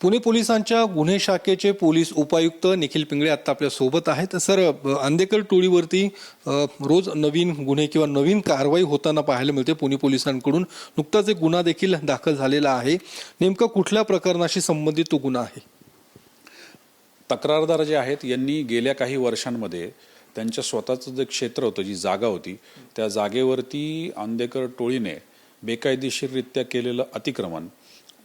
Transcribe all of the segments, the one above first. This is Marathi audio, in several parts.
पुणे पोलिसांच्या गुन्हे शाखेचे पोलीस उपायुक्त निखिल पिंगळे आता आपल्यासोबत आहेत. सर अ, आंदेकर टोळीवरती रोज नवीन गुन्हे किंवा नवीन कारवाई होताना पाहायला मिळते पुणे पोलिसांकडून. नुकताच एक गुन्हा देखील दाखल झालेला आहे. नेमका कुठल्या प्रकरणाशी संबंधित तो गुन्हा आहे? तक्रारदार जे आहेत यांनी गेल्या काही वर्षांमध्ये त्यांच्या स्वतःचं जे क्षेत्र होतं जी जागा होती त्या जागेवरती आंदेकर टोळीने बेकायदेशीररित्या केलेलं अतिक्रमण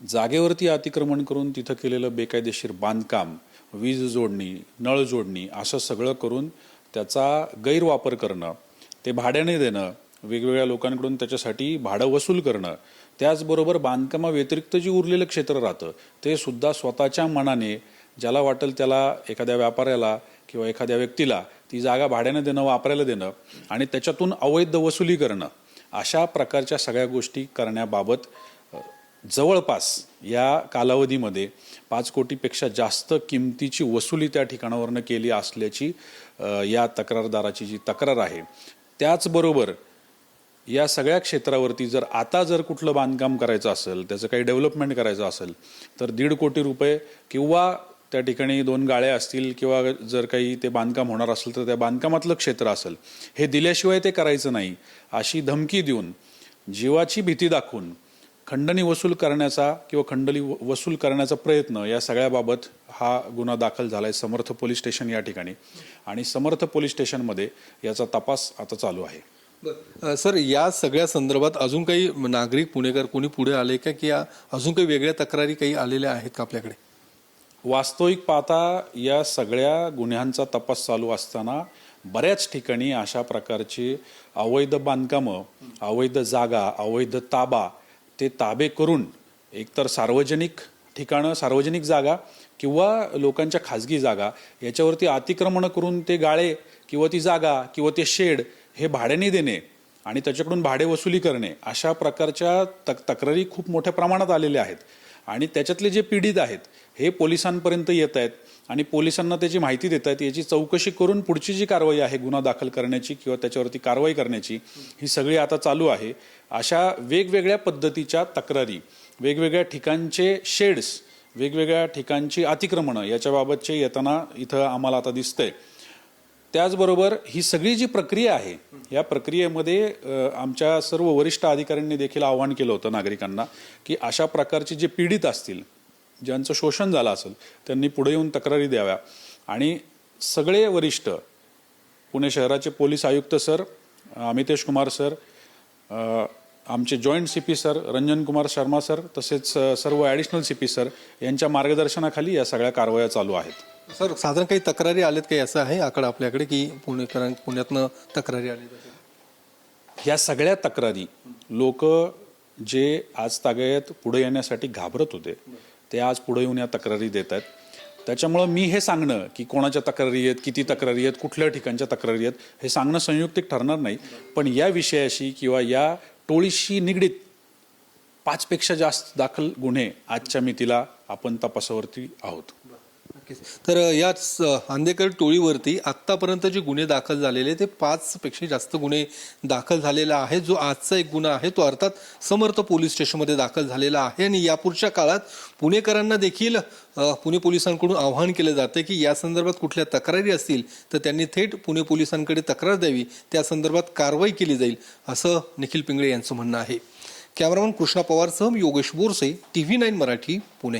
जागेवरती अतिक्रमण करून तिथं केलेलं बेकायदेशीर बांधकाम वीज जोडणी नळ जोडणी असं सगळं करून त्याचा गैरवापर करणं ते भाड्याने देणं वेगवेगळ्या लोकांकडून त्याच्यासाठी भाडं वसूल करणं त्याचबरोबर बांधकामाव्यतिरिक्त जे उरलेलं क्षेत्र राहतं ते सुद्धा स्वतःच्या मनाने ज्याला वाटेल त्याला एखाद्या व्यापाऱ्याला किंवा एखाद्या व्यक्तीला ती जागा भाड्याने देणं वापरायला देणं आणि त्याच्यातून अवैध वसुली करणं अशा प्रकारच्या सगळ्या गोष्टी करण्याबाबत जवळपास या कालावधीमध्ये पाच कोटीपेक्षा जास्त किमतीची वसुली त्या ठिकाणावरनं केली असल्याची या तक्रारदाराची जी तक्रार आहे त्याचबरोबर या सगळ्या क्षेत्रावरती जर आता जर कुठलं बांधकाम करायचं असेल त्याचं काही डेव्हलपमेंट करायचं असेल तर दीड कोटी रुपये किंवा त्या ठिकाणी दोन गाळ्या असतील किंवा जर काही ते बांधकाम होणार असेल तर त्या बांधकामातलं क्षेत्र असेल हे दिल्याशिवाय ते करायचं नाही अशी धमकी देऊन जीवाची भीती दाखवून खंडणी वसूल करण्याचा किंवा खंडणी व- वसूल करण्याचा प्रयत्न या सगळ्याबाबत हा गुन्हा दाखल झाला आहे समर्थ पोलीस स्टेशन या ठिकाणी. आणि समर्थ पोलीस स्टेशनमध्ये याचा तपास आता चालू आहे. सर या सगळ्या संदर्भात अजून काही नागरिक पुणेकर कोणी पुढे आले का की अजून काही वेगळ्या तक्रारी काही आलेल्या आहेत का आपल्याकडे? वास्तविक पाहता या सगळ्या गुन्ह्यांचा तपास चालू असताना बऱ्याच ठिकाणी अशा प्रकारची अवैध बांधकामं अवैध जागा अवैध ताबा ते ताबे करून एकतर सार्वजनिक ठिकाणं सार्वजनिक जागा किंवा लोकांच्या खाजगी जागा याच्यावरती अतिक्रमण करून ते गाळे किंवा ती जागा किंवा ते शेड हे भाड्याने देणे आणि त्याच्याकडून भाडे वसुली करणे अशा प्रकारच्या तक तक्रारी खूप मोठ्या प्रमाणात आलेल्या आहेत. आणि त्याच्यातले जे पीडित आहेत हे पोलिसांपर्यंत येत आहेत. आणि पोलिसांना त्याची माहिती देत आहेत याची चौकशी करून पुढची जी कारवाई आहे गुन्हा दाखल करण्याची किंवा त्याच्यावरती कारवाई करण्याची ही सगळी आता चालू आहे. अशा वेगवेगळ्या पद्धतीच्या तक्रारी वेगवेगळ्या ठिकाणचे शेड्स वेगवेगळ्या ठिकाणची अतिक्रमणं याच्याबाबतचे येताना इथं आम्हाला आता दिसतंय. त्याचबरोबर ही सगळी जी प्रक्रिया आहे या प्रक्रियेमध्ये आमच्या सर्व वरिष्ठ अधिकाऱ्यांनी देखील आवाहन केलं होतं नागरिकांना की अशा प्रकारचे जे पीडित असतील ज्यांचं शोषण झालं असेल त्यांनी पुढे येऊन तक्रारी द्याव्या. आणि सगळे वरिष्ठ पुणे शहराचे पोलीस आयुक्त सर अमितेश कुमार सर आमचे joint C P sir Ranjan Kumar Sharma sir तसेच सर्व ॲडिशनल सी पी सर यांच्या मार्गदर्शनाखाली या सगळ्या कारवाया चालू आहेत. सर साधारण काही तक्रारी आल्यात काही असं आहे आकडा आपल्याकडे की पुणेकरां पुण्यातनं तक्रारी आली ह्या सगळ्या तक्रारी लोक जे आज तागायत पुढे येण्यासाठी घाबरत होते ते आज पुढे येऊन या तक्रारी देत आहेत. त्याच्यामुळं मी हे सांगणं की कोणाच्या तक्रारी आहेत किती तक्रारी आहेत कुठल्या ठिकाणच्या तक्रारी आहेत हे सांगणं संयुक्तिक ठरणार नाही. पण या विषयाशी किंवा या टोळीशी निगडीत पाचपेक्षा जास्त दाखल गुन्हे आजच्या मितीला आपण तपासावरती आहोत. नक्कीच. तर याच आंदेकर टोळीवरती आतापर्यंत जे गुन्हे दाखल झालेले ते पाच पेक्षा जास्त गुन्हे दाखल झालेला आहे. जो आजचा एक गुन्हा आहे तो अर्थात समर्थ पोलीस स्टेशनमध्ये दाखल झालेला आहे आणि यापुढच्या काळात पुणेकरांना देखील पुणे पोलिसांकडून आवाहन केलं जातं की या संदर्भात कुठल्या तक्रारी असतील तर त्यांनी थेट पुणे पोलिसांकडे तक्रार द्यावी. त्या संदर्भात कारवाई केली जाईल असं निखिल पिंगळे यांचं म्हणणं आहे. Cameraman Krishna पवारसह Yogesh Borse T V nine Marathi Pune.